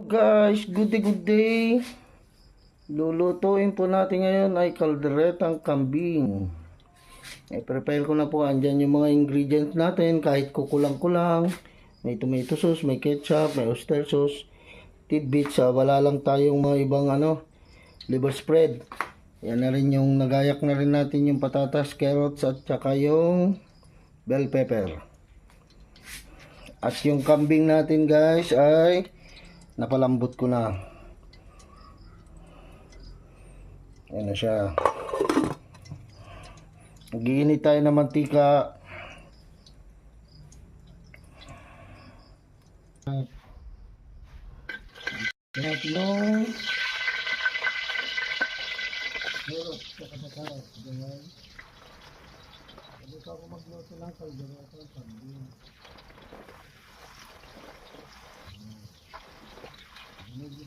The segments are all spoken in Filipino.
Guys, good day, good day. Lulutuin po natin ngayon ay kalderetang kambing. Eh, prepare ko na po. Andyan yung mga ingredients natin. Kahit kukulang-kulang. May tomato sauce, may ketchup, may oyster sauce. Tidbits. ah, wala lang tayong mga ibang ano, liver spread. Yan na rin yung nagayak na rin natin yung patatas, carrots at saka yung bell pepper. At yung kambing natin guys ay napalambot ko na. Yan na siya. Nagiinit tayo ng mantika. Lahat ng Meron, saka sa karat. Ganyan. Sabi ko ako magluto ng kaldereta ng kambing.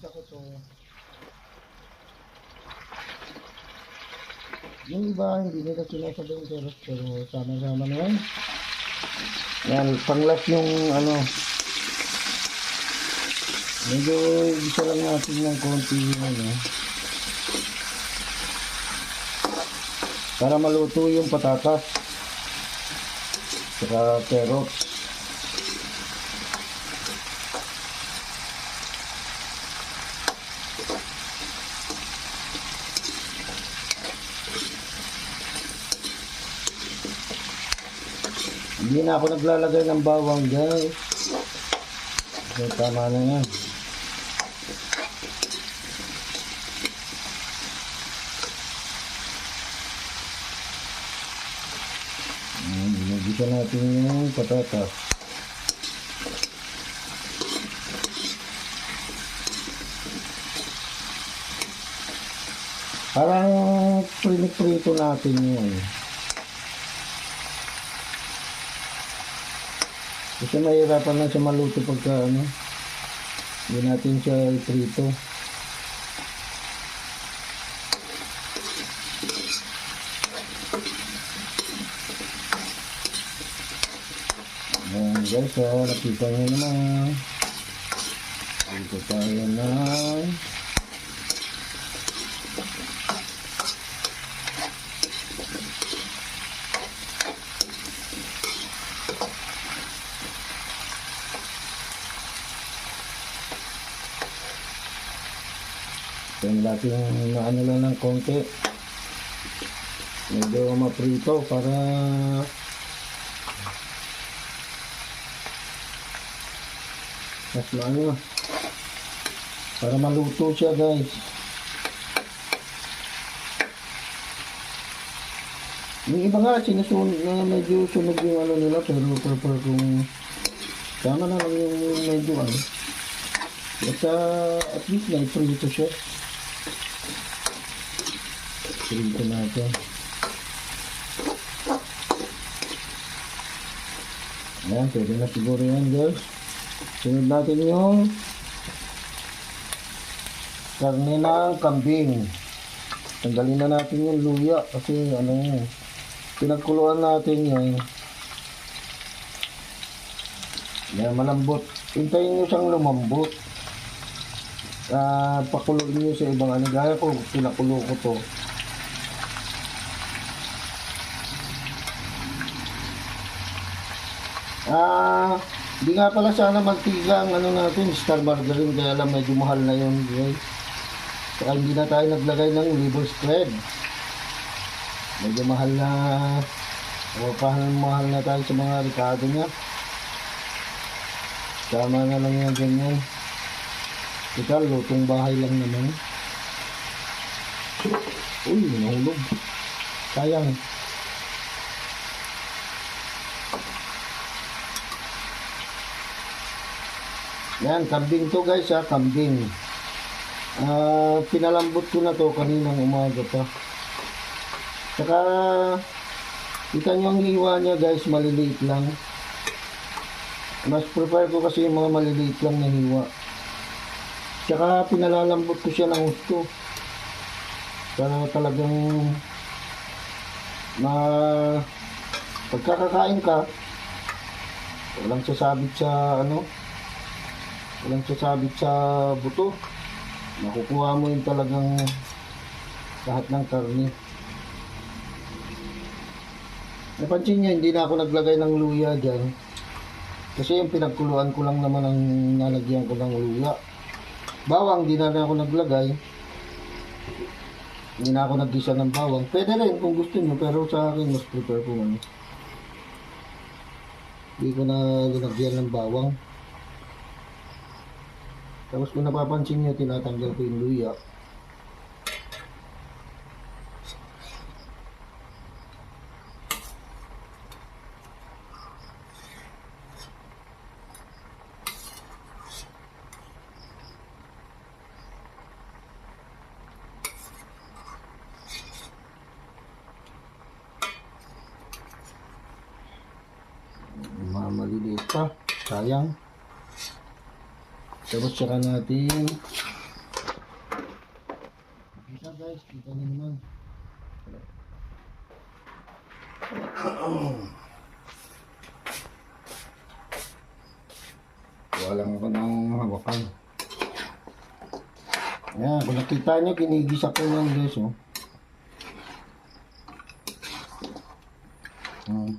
Binigita ko to. Yung iba, hindi nila sinasabi yung carrot, pero sama-sama na yan. Yan, panglas yung ano. Medyo isa lang natin ng konti yung ano. Para maluto yung patatas. Saka carrots. Hindi na ako naglalagay ng bawang guys. So, tama na yan. Ginagisa natin yung patatas. Parang prito natin yun. Kasi mahirapan lang siya maluto pagka ano. Hindi natin siya iprito. Ayan guys, oh, nakita nyo naman. Dito tayo na. Yan natin na ano lang ng konti. Medyo maprito para mas maano para maluto siya guys. Yung iba nga sinusunod na medyo sunog yung ano nila pero pero kung tama na lang yung medyo ano. Basta at least may prito siya. Prito natin. Ayan, pwede na siguro yan guys. Sunod natin yung karne ng kambing. Tanggalin na natin yung luya kasi ano yun. Pinagkuluan natin yan. Yan, malambot. Hintayin nyo siyang lumambot. Ah, pakuloyin nyo sa ibang ano. Gaya ko, pinakulo ko to. Ah, di nga pala sana mantiga ang ano natin, star margarine, kaya lang medyo mahal na yun, guys. Saka hindi na tayo naglagay ng liver spread. Medyo mahal na, o parang mahal na tayo sa mga ricado niya. Tama na lang yan ganyan. Ito, lutong bahay lang naman. Uy, nahulog. Sayang. Yan, kambing to guys ha, kambing. Ah, pinalambot ko na to kaninang umaga pa. Saka, kita nyo ang hiwa niya guys, maliliit lang. Mas prefer ko kasi yung mga maliliit lang na hiwa. Saka pinalalambot ko siya ng gusto. Para talagang ma pagkakakain ka, walang sasabit sa ano, walang sasabit sa buto. Makukuha mo yung talagang lahat ng karni. Napansin niyo, hindi na ako naglagay ng luya dyan. Kasi yung pinagkuluan ko lang naman ang nalagyan ko ng luya. Bawang, hindi na ako naglagay. Hindi na ako naggisa ng bawang. Pwede rin kung gusto nyo, pero sa akin mas prefer ko ano. Hindi ko na linagyan ng bawang. Tapos kung napapansin nyo, tinatanggal ko yung luya. mga maliliit pa sayang tapos saka natin. Isa guys kita nyo naman. Wala lang ako ng hawakan. Ayan, kung nakita nyo, kinigisa ko lang guys, oh. Hmm.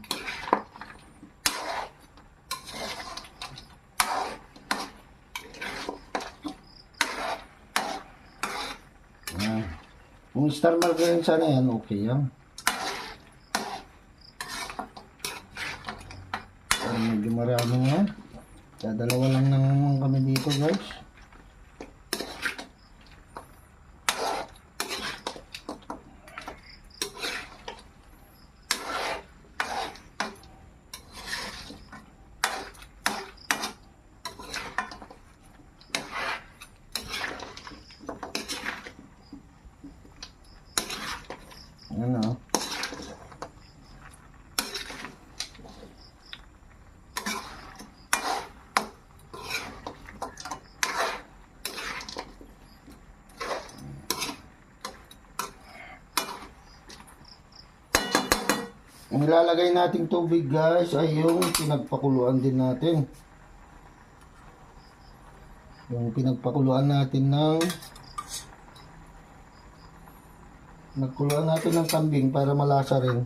Ayan. Marker rin sana yan, okay yan. Pero medyo marami nga. Dadalawa lang naman kami dito guys. Ayan o. Ang ilalagay nating tubig guys ay yung pinagpakuluan din natin. Yung pinagpakuluan natin ng Nagkuluan natin ng kambing para malasa rin.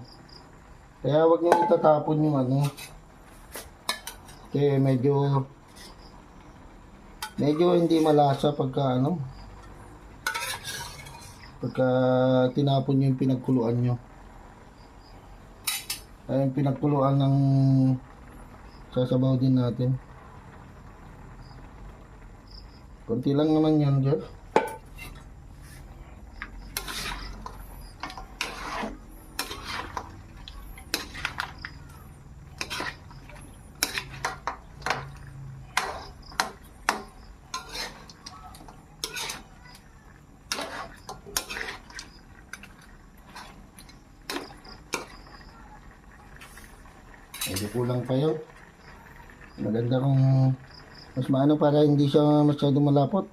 Kaya wag niyo itatapon yung ano. Kasi medyo medyo hindi malasa pagka ano pagka tinapon niyo yung pinagkuluan niyo. Ay yung pinagkuluan ng sasabaw din natin. Konti lang naman yan, Jeff. Kulang pa yun. Maganda kung mas maano para hindi siya masyado malapot.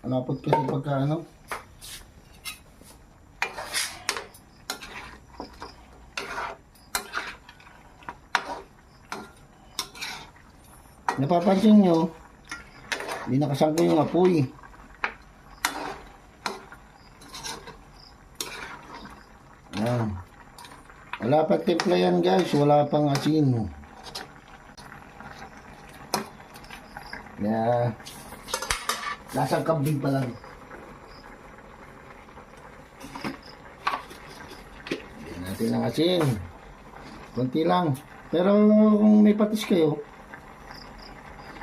Malapot kasi pagka ano. Napapansin nyo, hindi nakasangko yung apoy. Yan. Wala pa timpla yan guys, wala pang asin. Kaya, lasang kambing pa lang. Lagyan natin ng asin. Kunti lang. Pero kung may patis kayo,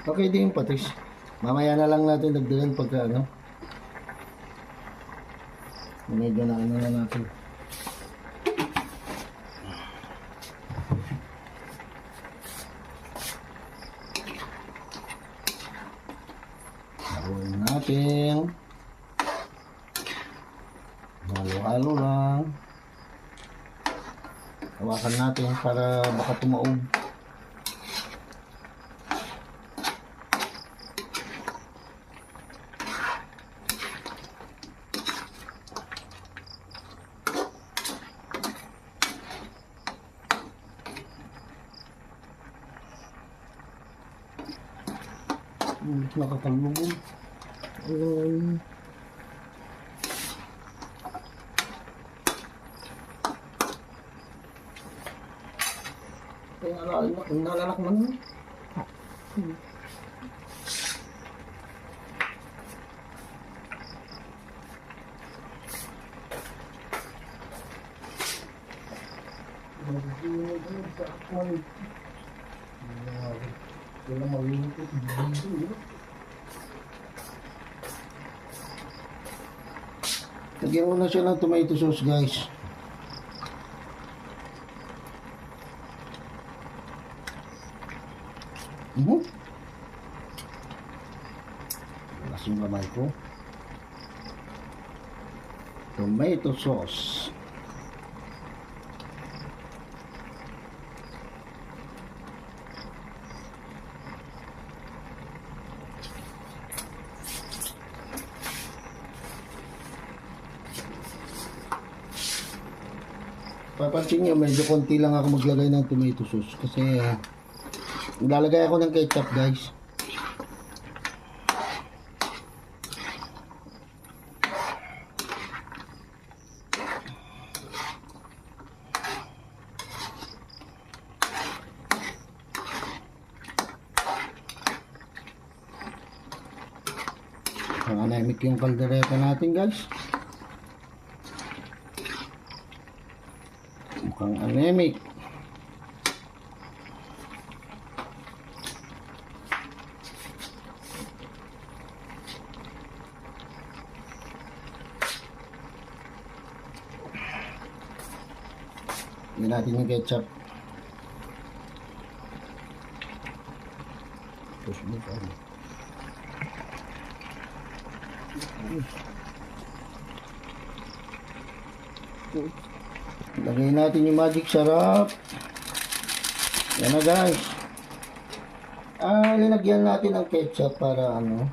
okay din yung patis. Mamaya na lang natin dagdagan pagka ano. Medyo na ano na natin. Haluin natin. Halo-halo lang. Hawakan natin para baka tumaob. Nakakalugod. Um, Kaya naalala, naalala ko man. Wala malungkot. Lagyan ko na siya ng tomato sauce guys. Mhm. Lakas yung kamay ko. Tomato sauce. Papansin nyo, medyo konti lang ako maglagay ng tomato sauce kasi uh, lalagay ako ng ketchup guys. Ang anemic yung kaldereta natin guys. Mukhang anemic. Hindi natin yung ketchup. Push mo pa. Lagay natin yung magic sarap. Yan na guys. Ah, nilagyan natin ng ketchup para ano,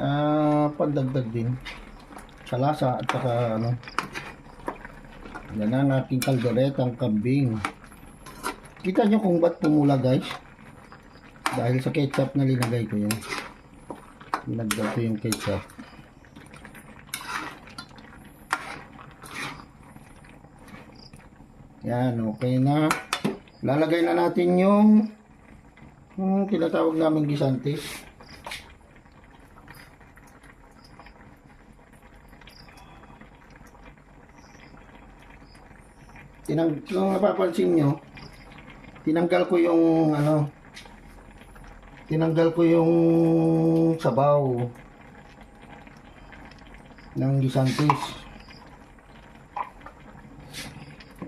ah, pandagdag din sa lasa at saka ano, yan ang aking kalderetang kambing. Kita nyo kung ba't pumula guys? Dahil sa ketchup na linagay ko yun. Linagay ko yung ketchup. Yan, okay na. Lalagay na natin yung yung tinatawag namin gisantes. Tinang, kung napapansin nyo, tinanggal ko yung ano, tinanggal ko yung sabaw ng gisantes.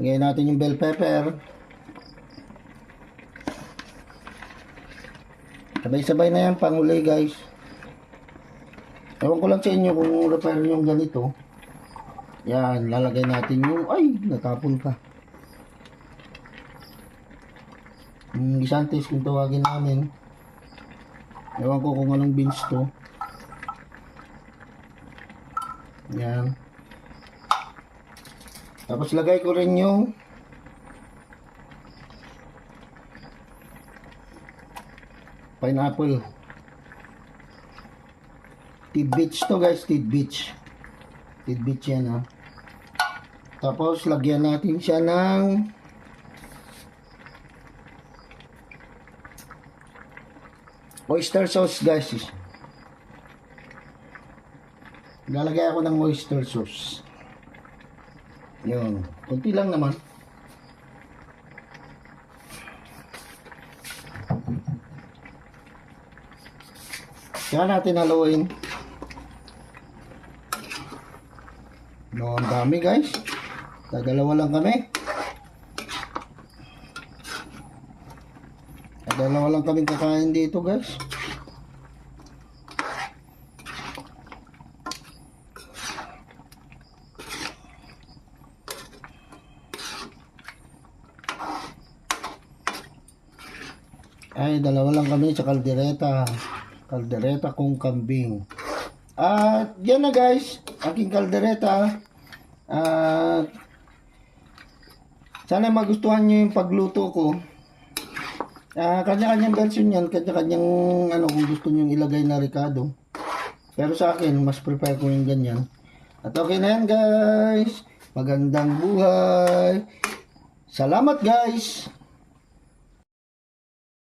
Ngayon natin yung bell pepper. Sabay-sabay na yan, panguli guys. Ewan ko lang sa inyo kung repair yung ganito. Yan, lalagay natin yung, ay, natapon ka. Yung gisantes kung tawagin namin. Ewan ko kung anong beans to. Yan. Tapos lagay ko rin yung pineapple. Tidbits to guys, tidbits. Tidbits yan ha. Tapos lagyan natin siya ng oyster sauce guys. Lalagay ako ng oyster sauce. Yun. Kunti lang naman. Kaya natin haluin. No, ang dami guys. Dadalawa lang kami. Dadalawa lang kami kakain dito guys. Ay, dalawa lang kami sa kaldereta. Kaldereta kong kambing. At yan na guys, aking kaldereta. At sana magustuhan nyo yung pagluto ko. Ah, kanya-kanyang version yan, kanya-kanyang ano kung gusto niyo ilagay na Ricardo. Pero sa akin, mas prefer ko yung ganyan. At okay na yan, guys. Magandang buhay. Salamat, guys.